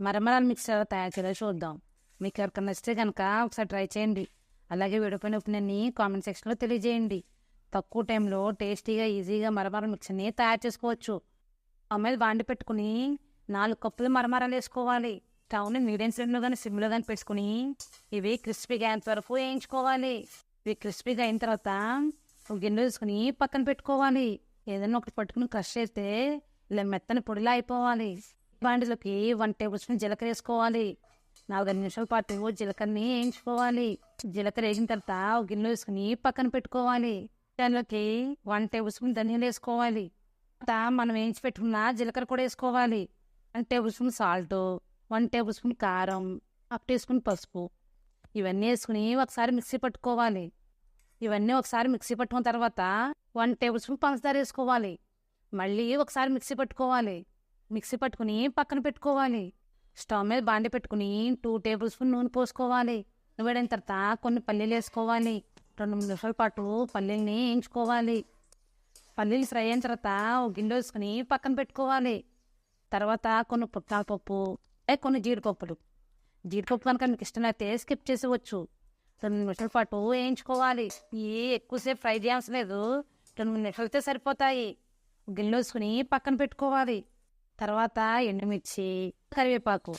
మరమరాల mixer తయారు చేయాలో చూద్దాం. మీకు ఎవరికి నచ్చితే కనుక ఒకసారి ట్రై చేయండి. అలాగే విడిపోయిన ఒపీనియన్ని కామెంట్ సెక్షన్లో తెలియజేయండి. తక్కువ టైంలో టేస్టీగా ఈజీగా మరమరాల మిక్సర్ని తయారు చేసుకోవచ్చు. అమ్మాయిలు బాండి పెట్టుకుని నాలుగు కప్పులు మరమరాలు వేసుకోవాలి. స్టవ్ని మీడియం ఫ్లేమ్లో కానీ సిమ్లో కానీ పెట్టుకుని ఇవి క్రిస్పీగా అయ్యేంత వరకు వేయించుకోవాలి. ఇవి క్రిస్పీగా అయిన తర్వాత గిన్నె తీసుకుని పక్కన పెట్టుకోవాలి. ఏదైనా ఒకటి పట్టుకుని క్రష్ చేస్తే ఇలా మెత్తని పొడిలా అయిపోవాలి. బాండిలోకి వన్ టేబుల్ స్పూన్ జీలకర్ర వేసుకోవాలి. నాలుగైదు నిమిషాల పాటు జీలకర్రని వేయించుకోవాలి. జీలకర్ర వేసిన తర్వాత ఒక గిన్నె వేసుకుని పక్కన పెట్టుకోవాలి. దానిలోకి వన్ టేబుల్ స్పూన్ ధనియాలు వేసుకోవాలి. మనం వేయించి పెట్టుకున్న జీలకర్ర కూడా వేసుకోవాలి. One tablespoon salt one tablespoon కారం హాఫ్ టీ స్పూన్ పసుపు. ఇవన్నీ వేసుకుని ఒకసారి మిక్సీ పట్టుకోవాలి. ఇవన్నీ ఒకసారి మిక్సీ పట్టుకున్న తర్వాత వన్ టేబుల్ స్పూన్ పంచదార వేసుకోవాలి. మళ్ళీ ఒకసారి మిక్సీ పట్టుకోవాలి. మిక్సీ పట్టుకుని పక్కన పెట్టుకోవాలి. స్టవ్ మీద బాండి పెట్టుకుని టూ టేబుల్ స్పూన్ నూనె పోసుకోవాలి. వేడైన తర్వాత కొన్ని పల్లీలు వేసుకోవాలి. రెండు మూడు నిమిషాల పాటు పల్లీలని వేయించుకోవాలి. పల్లీలు ఫ్రై అయిన తర్వాత ఒక గిన్నె వేసుకుని పక్కన పెట్టుకోవాలి. తర్వాత కొన్ని పుట్నాల పప్పు ఏ కొన్ని జీడిపప్పులు. జీడిపప్పు కనుక మీకు ఇష్టమైతే స్కిప్ చేసేవచ్చు రెండు నిమిషాల పాటు వేయించుకోవాలి. ఏ ఎక్కువసేపు ఫ్రై చేయాల్సిన లేదు. రెండు మూడు నిమిషాలతో సరిపోతాయి. గిన్నె వేసుకుని పక్కన పెట్టుకోవాలి. తర్వాత ఎండుమిర్చి కరివేపాకు.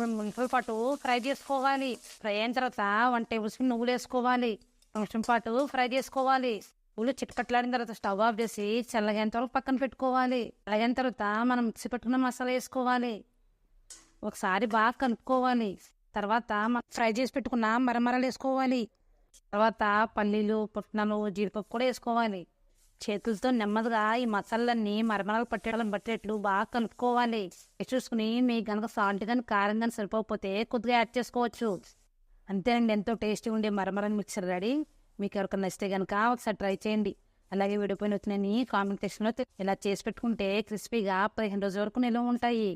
ముందు పాటు ఫ్రై చేసుకోవాలి. ఫ్రై అయిన తర్వాత వన్ టేబుల్ స్పూన్ నువ్వులు వేసుకోవాలి. నిమిషం పాటు ఫ్రై చేసుకోవాలి. నువ్వులు చిట్కట్లాడిన తర్వాత స్టవ్ ఆఫ్ చేసి చల్లగైన తర్వాత పక్కన పెట్టుకోవాలి. చల్లగైన తర్వాత మనం మిక్సీ పెట్టుకున్న మసాలా వేసుకోవాలి. ఒకసారి బాగా కలుపుకోవాలి. తర్వాత మనం ఫ్రై చేసి పెట్టుకున్న మరమరాలు వేసుకోవాలి. తర్వాత పల్లీలు పుట్నాలు జీడిపప్పు కూడా వేసుకోవాలి. చేతులతో నెమ్మదిగా ఈ మసాలన్నీ మరమరాలు పట్టేటం పట్టేట్లు బాగా కలుపుకోవాలి చూసుకుని మీకు కనుక సాల్ట్ కానీ కారం కానీ సరిపోకపోతే కొద్దిగా యాడ్ చేసుకోవచ్చు. అంతేనండి ఎంతో టేస్టీ ఉండే మరమరాలు మిక్సర్ రెడీ. మీకు ఎవరికైనా నచ్చితే కనుక ఒకసారి ట్రై చేయండి. అలాగే విడిపోయిన వచ్చినాయని కామెంట్ సెక్షన్లో ఇలా చేసి పెట్టుకుంటే క్రిస్పీగా పదిహేను రోజుల వరకు నిల్వ ఉంటాయి.